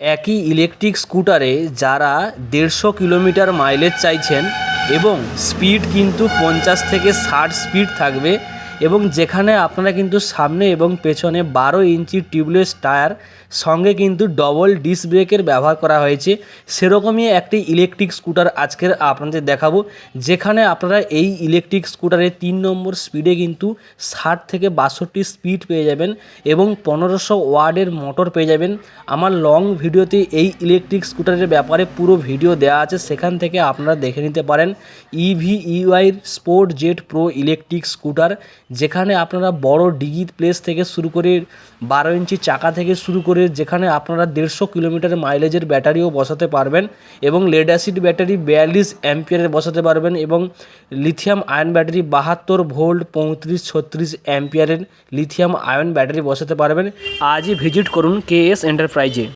একই ইলেকট্রিক স্কুটারে যারা দেড়শো কিলোমিটার মাইলেজ চাইছেন এবং স্পিড কিন্তু পঞ্চাশ থেকে ষাট স্পিড থাকবে এবং যেখানে আপনারা কিন্তু সামনে এবং পেছনে বারো ইঞ্চি টিউবলেস টায়ার, সঙ্গে কিন্তু ডবল ডিস্ক ব্রেকের ব্যবহার করা হয়েছে। সেরকমই একটি ইলেকট্রিক স্কুটার আজকের আপনাদের দেখাবো। যেখানে আপনারা এই ইলেকট্রিক স্কুটারে তিন নম্বর স্পিডে কিন্তু ষাট থেকে বাষট্টি স্পিড পেয়ে যাবেন এবং পনেরোশো ওয়ার্ডের মোটর পেয়ে যাবেন। আমার লং ভিডিওতে এই ইলেকট্রিক স্কুটারের ব্যাপারে পুরো ভিডিও দেওয়া আছে, সেখান থেকে আপনারা দেখে নিতে পারেন। EV ইউআইর sport jet pro electric scooter যেখানে আপনারা বড় ডিগি প্লেস থেকে শুরু করে বারো ইঞ্চি চাকা থেকে শুরু করে যেখানে আপনারা দেড়শো কিলোমিটার মাইলেজের ব্যাটারিও বসাতে পারবেন এবং লেড অ্যাসিড ব্যাটারি বিয়াল্লিশ অ্যাম্পিয়ারের বসাতে পারবেন এবং লিথিয়াম আয়ন ব্যাটারি বাহাত্তর ভোল্ট পঁয়ত্রিশ ছত্রিশ অ্যাম্পিয়ারের লিথিয়াম আয়ন ব্যাটারি বসাতে পারবেন। আজই ভিজিট করুন কে এস এন্টারপ্রাইজে